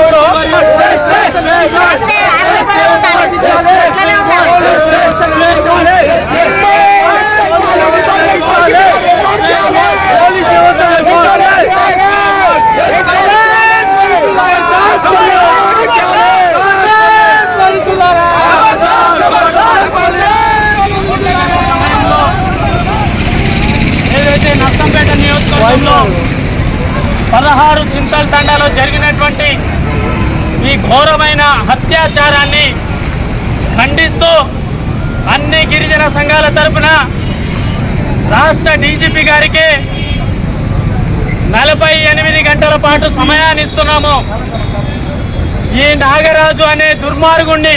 ఎవరు? ఏదైతే నియోజకవర్గంలో పదహారు చింతల తండాలో జరిగినటువంటి ఈ ఘోరమైన అత్యాచారాన్ని ఖండిస్తూ అన్ని గిరిజన సంఘాల తరపున రాష్ట్ర డీజీపీ గారికి నలభై ఎనిమిది గంటల పాటు సమయాన్ని ఇస్తున్నాము. ఈ నాగరాజు అనే దుర్మార్గుణ్ణి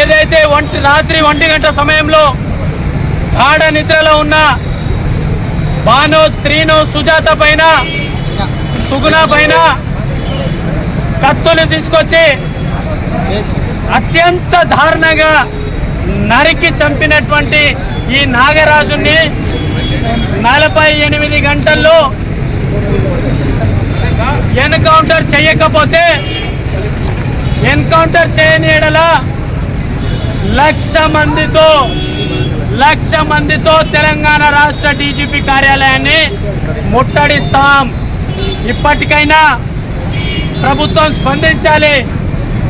ఏదైతే ఒంటి రాత్రి ఒంటి గంట సమయంలో గాఢ నిద్రలో ఉన్న భానోద్ శ్రీను సుజాత పైన సుగుణ పైన కత్తులు తీసుకొచ్చి అత్యంత దారుణంగా నరికి చంపినటువంటి ఈ నాగరాజుని నలభై ఎనిమిది గంటల్లో ఎన్కౌంటర్ చేయకపోతే ఎన్కౌంటర్ చేయని ఎడలా లక్ష మందితో లక్ష మందితో తెలంగాణ రాష్ట్ర డీజీపీ కార్యాలయాన్ని ముట్టడిస్తాం. ఇప్పటికైనా ప్రభుత్వం స్పందించాలి.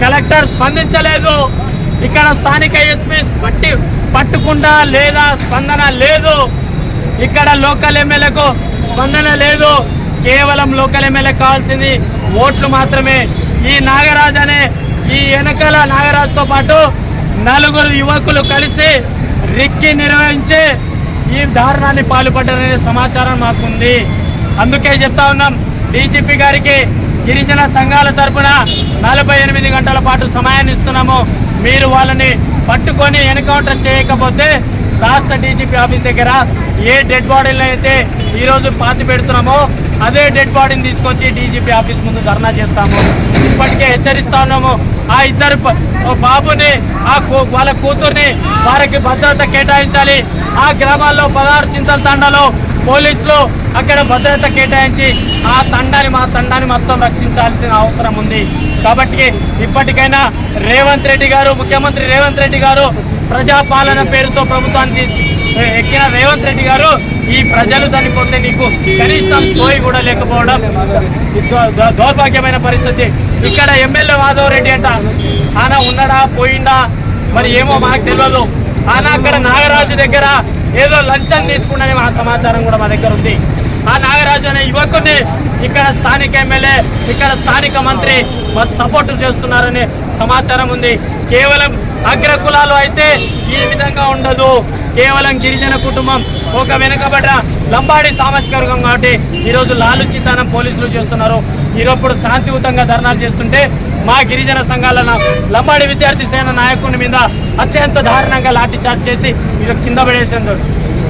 కలెక్టర్ స్పందించలేదు. ఇక్కడ స్థానిక ఎస్పీ పట్టి పట్టుకుండా లేదా స్పందన లేదు. ఇక్కడ లోకల్ ఎమ్మెల్యేకు స్పందన లేదు. కేవలం లోకల్ ఎమ్మెల్యే కావాల్సింది ఓట్లు మాత్రమే. ఈ నాగరాజ్ అనే ఈ వెనకాల నాగరాజుతో పాటు నలుగురు యువకులు కలిసి రిక్కి నిర్వహించి ఈ దారుణాన్ని పాల్పడ్డారనే సమాచారం మాకుంది. అందుకే చెప్తా ఉన్నాం. డీజీపీ గారికి గిరిజన సంఘాల తరపున నలభై ఎనిమిది గంటల పాటు సమయాన్ని ఇస్తున్నాము. మీరు వాళ్ళని పట్టుకొని ఎన్కౌంటర్ చేయకపోతే రాష్ట్ర డీజీపీ ఆఫీస్ దగ్గర ఏ డెడ్ బాడీని అయితే ఈరోజు పాతి పెడుతున్నామో అదే డెడ్ బాడీని తీసుకొచ్చి డీజీపీ ఆఫీస్ ముందు ధర్నా చేస్తాము. ఇప్పటికే హెచ్చరిస్తా ఉన్నాము. ఆ ఇద్దరు ఓ బాబుని ఆ కూ- వాళ్ళ కూతుర్ని వారికి భద్రత కేటాయించాలి. ఆ గ్రామాల్లో పదహారు చింతల తండలో పోలీసులు అక్కడ భద్రత కేటాయించి ఆ తండాన్ని మా తండాన్ని మొత్తం రక్షించాల్సిన అవసరం ఉంది. కాబట్టి ఇప్పటికైనా రేవంత్ రెడ్డి గారు ముఖ్యమంత్రి రేవంత్ రెడ్డి గారు ప్రజాపాలన పేరుతో ప్రభుత్వానికి ఎక్కిన రేవంత్ రెడ్డి గారు ఈ ప్రజలు చనిపోతే నీకు కనీసం సోయి కూడా లేకపోవడం దౌర్భాగ్యమైన పరిస్థితి. ఇక్కడ ఎమ్మెల్యే మాధవ్ రెడ్డి అంట ఆయన ఉన్నాడా? పోయిండా? మరి ఏమో మాకు తెలియదు ఆయన అక్కడ నాగరాజు దగ్గర ఏదో లంచం తీసుకున్నని మా సమాచారం కూడా మా దగ్గర ఉంది. ఆ నాగరాజు అనే యువకుడిని ఇక్కడ స్థానిక ఎమ్మెల్యే ఇక్కడ స్థానిక మంత్రి సపోర్టు సపోర్ట్ చేస్తున్నారనే సమాచారం ఉంది. కేవలం అగ్ర కులాలు అయితే ఈ విధంగా ఉండదు. కేవలం గిరిజన కుటుంబం ఒక వెనుకబడ్డ లంబాడి సామాజిక వర్గం కాబట్టి ఈరోజు లాలుచితనం పోలీసులు చేస్తున్నారు. ఈరోజు శాంతియుతంగా ధర్నాలు చేస్తుంటే మా గిరిజన సంఘాల లంబాడి విద్యార్థి సేన నాయకుని మీద అత్యంత దారుణంగా లాఠీ చార్జ్ చేసి ఇది కింద పడేసింది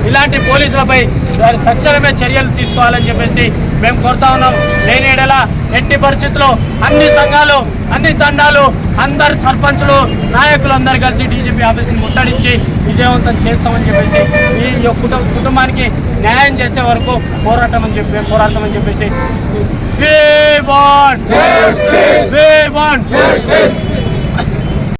ఇలాంటి పోలీసులపై వారి తక్షణమే చర్యలు తీసుకోవాలని చెప్పేసి మేము కోరుతా ఉన్నాం లేని ఎడల ఎట్టి పరిస్థితుల్లో అన్ని సంఘాలు అన్ని తండాలు అందరు సర్పంచులు నాయకులు అందరు కలిసి డీజీపీ ఆఫీస్ని ముట్టడించి విజయవంతం చేస్తామని చెప్పేసి ఈ కుటుంబ కుటుంబానికి న్యాయం చేసే వరకు పోరాటం అని చెప్పి పోరాటం అని చెప్పేసి We want justice. We want justice.